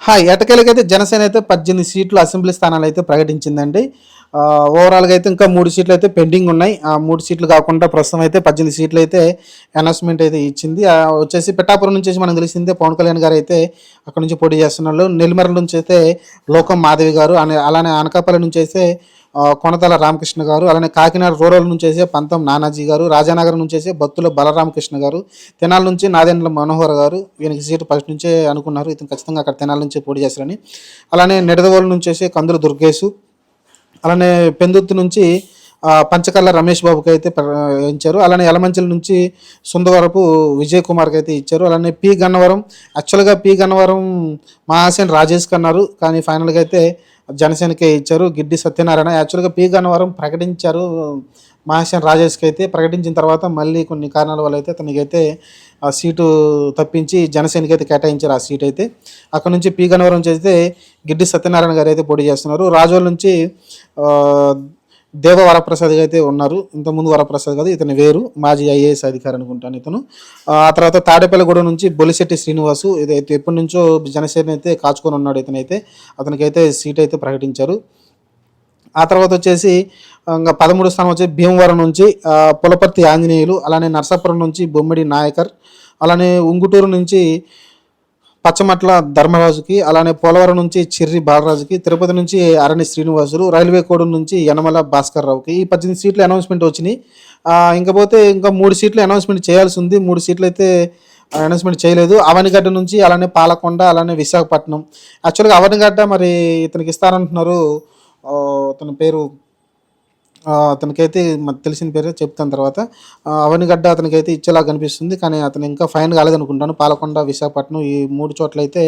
Hi ఎటకేలకైతే Janasena అయితే పద్దెనిమిది సీట్లు అసెంబ్లీ స్థానాలు అయితే ప్రకటించిందండి ఓవరాల్గా అయితే ఇంకా మూడు సీట్లు అయితే పెండింగ్ ఉన్నాయి. ఆ మూడు సీట్లు కాకుండా ప్రస్తుతం అయితే పద్దెనిమిది సీట్లు అయితే అనౌన్స్మెంట్ అయితే ఇచ్చింది. వచ్చేసి పెట్టాపురం నుంచి మనం మనకు తెలిసిందే పవన్ కళ్యాణ్ గారు అయితే అక్కడ నుంచి పోటీ చేస్తున్నారు. నెల్లిమర్ల నుంచి అయితే లోకం మాధవి గారు అలానే అనకాపల్లి నుంచి అయితే కొనతల రామకృష్ణ గారు అలానే కాకినాడ రూరల్ నుంచి అయితే పంతం నానాజీ గారు రాజానగరం నుంచి అయితే బత్తుల బలరామకృష్ణ గారు తెనాల నుంచి నాదెండ్ల మనోహర్ గారు ఈయనకి సీటు ఫస్ట్ నుంచే అనుకున్నారు. ఇతను ఖచ్చితంగా అక్కడ తెనాల నుంచి పోటీ చేస్తారని. అలానే నిడదవోలు నుంచి వచ్చి కందుల దుర్గేశు అలానే పెందుర్తి నుంచి పంచకల్ల రమేష్ బాబుకి అయితే ఇచ్చారు. అలానే యలమంచిల నుంచి సుందవరపు విజయ్ కుమార్కి అయితే ఇచ్చారు. అలానే పి గన్నవరం యాక్చువల్గా పి గన్నవరం మహాసేన్ రాజేష్కి అన్నారు. కానీ ఫైనల్గా అయితే జనసేనకే ఇచ్చారు. గిడ్డి సత్యనారాయణ యాక్చువల్గా పి గన్నవరం ప్రకటించారు. మహాసేన్ రాజేష్కి అయితే ప్రకటించిన తర్వాత మళ్ళీ కొన్ని కారణాల వల్ల అయితే తనకైతే ఆ సీటు తప్పించి జనసేనకి అయితే కేటాయించారు ఆ సీట్ అయితే అక్కడ నుంచి పి గన్నవరం చేస్తే గిడ్డి సత్యనారాయణ గారు అయితే పోటీ చేస్తున్నారు. రాజోల నుంచి దేవ వరప్రసాద్ అయితే ఉన్నారు. ఇంతకుముందు వరప్రసాద్ కాదు ఇతను వేరు. మాజీ ఐఏఎస్ అధికారి అనుకుంటాను ఇతను. ఆ తర్వాత తాడేపల్లిగూడ నుంచి బొలిశెట్టి శ్రీనివాసు ఇదైతే ఎప్పటి నుంచో జనసేన అయితే కాచుకొని ఉన్నాడు ఇతనైతే. అతనికైతే సీట్ అయితే ప్రకటించారు. ఆ తర్వాత వచ్చేసి ఇంకా పదమూడు స్థానం వచ్చి భీమవరం నుంచి పులపర్తి ఆంజనేయులు అలానే నర్సాపురం నుంచి బొమ్మిడి నాయకర్ అలానే ఉంగుటూరు నుంచి పచ్చమట్ల ధర్మరాజుకి అలానే పోలవరం నుంచి చిర్రి బాలరాజుకి తిరుపతి నుంచి అరణి శ్రీనివాసులు రైల్వే కోడు నుంచి యనమల భాస్కర్ రావుకి ఈ పద్దెనిమిది సీట్లు అనౌన్స్మెంట్ వచ్చినాయి. ఇంకపోతే ఇంకా పోతే ఇంకా మూడు సీట్లు అనౌన్స్మెంట్ చేయాల్సి ఉంది మూడు సీట్లు అయితే అనౌన్స్మెంట్ చేయలేదు. అవనిగడ్డ నుంచి అలానే పాలకొండ అలానే విశాఖపట్నం. యాక్చువల్గా అవనిగడ్డ మరి ఇతనికి ఇస్తారంటున్నారు తన పేరు అతనికైతే మాకు తెలిసిన పేరే చెప్తాను తర్వాత. అవనిగడ్డ అతనికైతే ఇచ్చేలా కనిపిస్తుంది కానీ అతను ఇంకా ఫైన్ కాలేదనుకుంటాను. పాలకొండ విశాఖపట్నం ఈ మూడు చోట్ల అయితే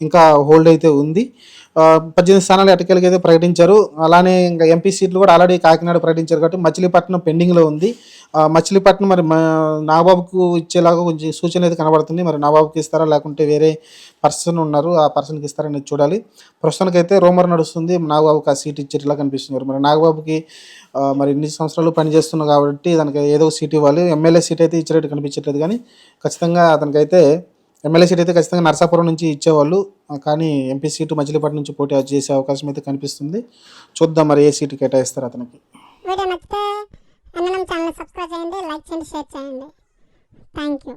ఇంకా హోల్డ్ అయితే ఉంది. పద్దెనిమిది స్థానాలు ఎటకెళ్ళకి అయితే ప్రకటించారు. అలానే ఇంకా ఎంపీ సీట్లు కూడా ఆల్రెడీ కాకినాడ ప్రకటించారు కాబట్టి మచిలీపట్నం పెండింగ్లో ఉంది. మచిలీపట్నం మరి మా నాగబాబుకు ఇచ్చేలాగా కొంచెం సూచన అయితే కనబడుతుంది. మరి నాబాబుకి ఇస్తారా? లేకుంటే వేరే పర్సన్ ఉన్నారు. ఆ పర్సన్కి ఇస్తారని చూడాలి. ప్రస్తుతానికి అయితే రోమర్ నడుస్తుంది. నాగబాబుకి ఆ సీట్ ఇచ్చేట్లా కనిపిస్తున్నారు మరి నాగబాబుకి మరి ఇన్ని సంవత్సరాలు పనిచేస్తున్నాం కాబట్టి దానికి ఏదో సీట్ ఇవ్వాలి. ఎమ్మెల్యే సీట్ అయితే ఇచ్చేటట్టు కనిపించట్లేదు కానీ ఖచ్చితంగా అతనికైతే ఎమ్మెల్యే సీట్ అయితే ఖచ్చితంగా నర్సాపురం నుంచి ఇచ్చేవాళ్ళు. కానీ ఎంపీ సీటు మచిలీపట్నం నుంచి పోటీ చేసే అవకాశం అయితే కనిపిస్తుంది. చూద్దాం మరి ఏ సీటు కేటాయిస్తారు అతనికి. చేయండి లైక్ చేయండి షేర్ చేయండి. Thank you